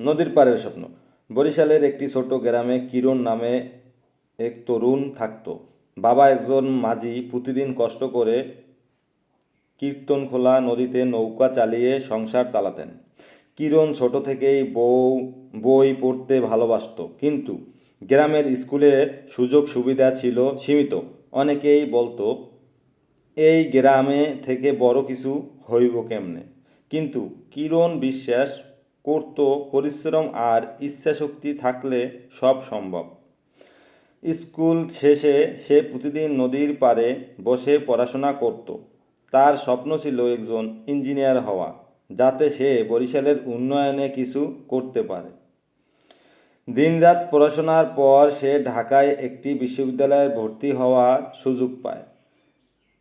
নদীর পাড়ের স্বপ্ন। বরিশালের একটি ছোট গ্রামে কিরণ নামে এক তরুণ থাকত। বাবা একজন মাঝি, প্রতিদিন কষ্ট করে কীর্তনখোলা নদীতে নৌকা চালিয়ে সংসার চালাতেন। কিরণ ছোট থেকেই বউ, বই পড়তে ভালোবাসতো, কিন্তু গ্রামের স্কুলে সুযোগ সুবিধা ছিল সীমিত। অনেকেই বলতো, এই গ্রামে থেকে বড় কিছু হইব কেমনে? কিন্তু কিরণ বিশ্বাস করত, পরিশ্রম আর ইচ্ছাশক্তি থাকলে সব সম্ভব। স্কুল শেষে সে প্রতিদিন নদীর পাড়ে বসে পড়াশোনা করত। তার স্বপ্ন ছিল একজন ইঞ্জিনিয়ার হওয়া, যাতে সে বরিশালের উন্নয়নে কিছু করতে পারে। দিনরাত পড়াশোনার পর সে ঢাকায় একটি বিশ্ববিদ্যালয়ে ভর্তি হওয়ার সুযোগ পায়।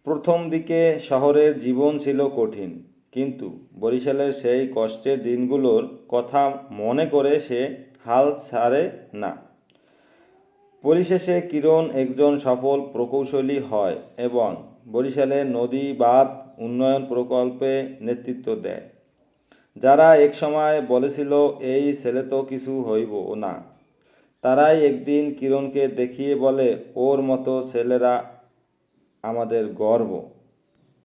প্রথম দিকে শহরের জীবন ছিল কঠিন। কিন্তু বরিশালের সেই কষ্টের দিনগুলোর কথা মনে করে সে হাল ছাড়ে না। পরিশেষে কিরণ একজন সফল প্রকৌশলী হয় এবং বরিশালের নদী বাঁধ উন্নয়ন প্রকল্পে নেতৃত্ব দেয়। যারা একসময় বলেছিল, এই ছেলে তো কিছু হইব না। তারাই একদিন কিরণকে দেখিয়ে বলে, ওর মতো ছেলেরা আমাদের গর্ব।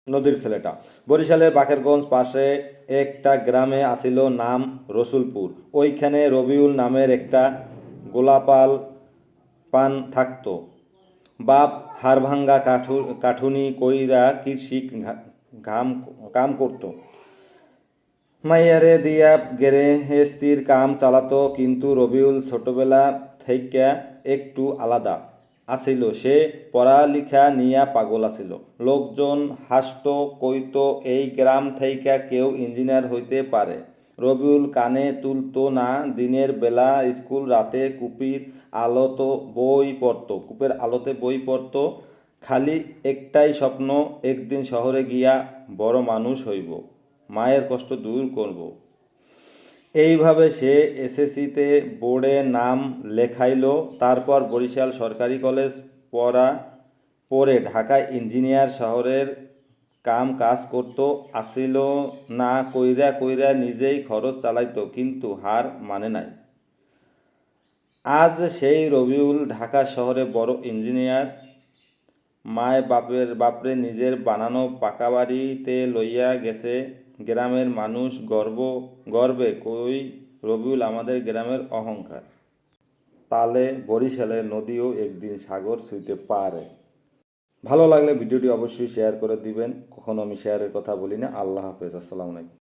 নদীর ছেলেটা। বরিশালের বাকেরগঞ্জ পাশে একটা গ্রামে আসিল নাম রসুলপুর। ওইখানে রবিউল নামের একটা গোলাপাল পান থাকতো। বাপ হাড়ভাঙ্গা কাঠু, কাঠুনি কইরা কৃষি ঘাম, কাম করতো। মাইয়ারে দিয়া গেরে গেরেহেস্তির কাম চালাতো, কিন্তু রবিউল ছোটবেলা থেইকা একটু আলাদা। আছিল সে পড়ালিখা নিয়া পাগল আছিল। লোকজন হাসত, কইতো, এই গ্রাম থেইকা কেউ ইঞ্জিনিয়ার হইতে পারে। রবিউল কানে তুলতো না, দিনের বেলা স্কুল রাতে কুপির আলোতো বই পড়তো। কূপের আলোতে বই পড়তো, খালি একটাই স্বপ্ন, একদিন শহরে গিয়া বড় মানুষ হইব। মায়ের কষ্ট দূর করব। এইভাবে সে এসএসসিতে বোর্ডে নাম লেখাইল, তারপর বরিশাল সরকারি কলেজ পড়া, পড়ে ঢাকায় ইঞ্জিনিয়ার শহরের কাম কাজ করত, আসিল না, কইরা কইরা নিজেই খরচ চালাইত, কিন্তু হার মানে নাই। আজ সেই রবিউল ঢাকা শহরে বড় ইঞ্জিনিয়ার মায় বাপের বাপরে নিজের বানানো পাকা বাড়িতে লইয়া গেছে গ্রামের মানুষ গর্ব, গর্বে, কই রবিউল, আমাদের গ্রামের অহংকার। তালে বরিশালে নদীও একদিন সাগর ছুঁতে পারে। ভালো লাগলে ভিডিওটি অবশ্যই শেয়ার করে দিবেন। কখনো আমি শেয়ারের কথা বলি না। আল্লাহ হাফেজ। আসসালামু আলাইকুম।